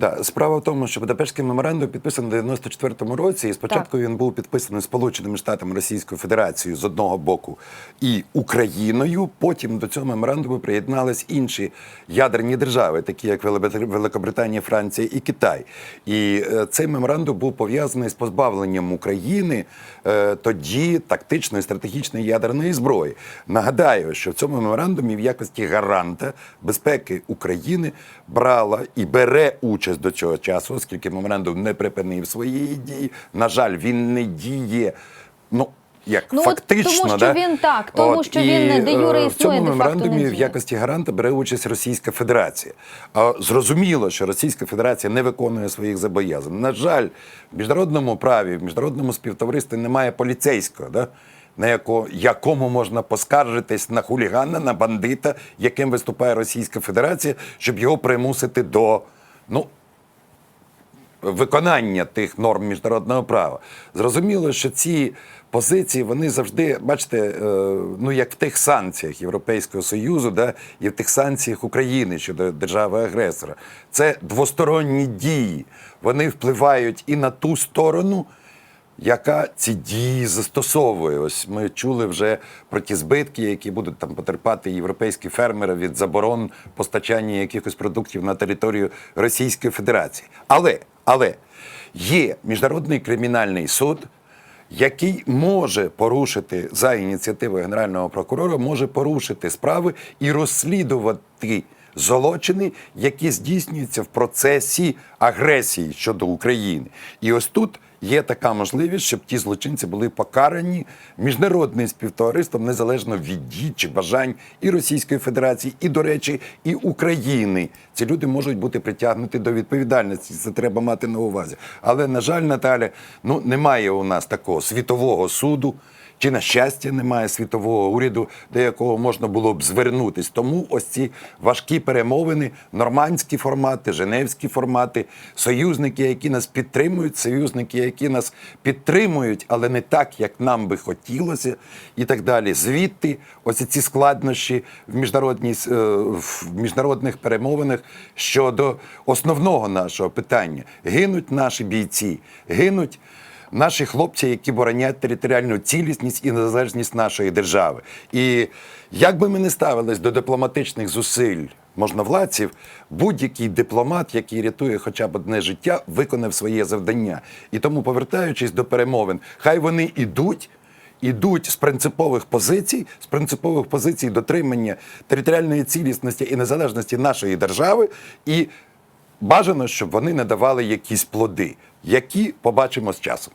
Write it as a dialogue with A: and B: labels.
A: Да, справа в тому, що Будапештський меморандум підписаний в 94-му році, і спочатку він був підписаний Сполученими Штатами Російською Федерацією з одного боку і Україною. Потім до цього меморандуму приєднались інші ядерні держави, такі як Великобританія, Франція і Китай. І е, цей меморандум був пов'язаний з позбавленням України е, тоді тактичної стратегічної ядерної зброї. Нагадаю, що в цьому меморандумі в якості гаранта безпеки України брала і бере участь до цього часу, оскільки меморандум не припинив своєї дії. На жаль, він не діє. Ну, як
B: Ну, от
A: фактично,
B: тому що
A: да?
B: він так, тому що він не де юре
A: е,
B: існує,
A: в цьому меморандумі в якості гаранта бере участь Російська Федерація. А зрозуміло, що Російська Федерація не виконує своїх зобов'язань. На жаль, в міжнародному праві, в міжнародному співтоваристві немає поліцейського. Да? На яко, якому можна поскаржитись на хулігана, на бандита, яким виступає Російська Федерація, щоб його примусити до ну, виконання тих норм міжнародного права. Зрозуміло, що ці позиції вони завжди, бачите, е, ну як в тих санкціях Європейського Союзу, да, і в тих санкціях України щодо держави-агресора. Це двосторонні дії. Вони впливають і на ту сторону. Яка ці дії застосовує? Ось ми чули вже про ті збитки, які будуть там потерпати європейські фермери від заборон постачання якихось продуктів на територію Російської Федерації. Але, але є міжнародний кримінальний суд, який може порушити за ініціативою Генерального прокурора, може порушити справи і розслідувати злочини, які здійснюються в процесі агресії щодо України. І ось тут є така можливість, щоб ті злочинці були покарані міжнародним співтовариством незалежно від дій чи бажань і Російської Федерації, і, до речі, і України. Ці люди можуть бути притягнуті до відповідальності. Це треба мати на увазі. Але, на жаль, Наталя, ну немає у нас такого світового суду. Чи на щастя немає світового уряду, до якого можна було б звернутись? Тому ось ці важкі перемовини, нормандські формати, женевські формати, союзники, які нас підтримують, союзники, які нас підтримують, але не так, як нам би хотілося, і так далі. Звідти ось ці складнощі в міжнародній е, в міжнародних перемовинах щодо основного нашого питання: гинуть наші бійці, гинуть наші хлопці, які боронять територіальну цілісність і незалежність нашої держави. І як би ми не ставились до дипломатичних зусиль можновладців, будь-який дипломат, який рятує хоча б одне життя, виконав своє завдання. І тому, повертаючись до перемовин, хай вони ідуть. Ідуть з принципових позицій, з принципових позицій дотримання територіальної цілісності і незалежності нашої держави, і бажано, щоб вони надавали якісь плоди, які побачимо з часом.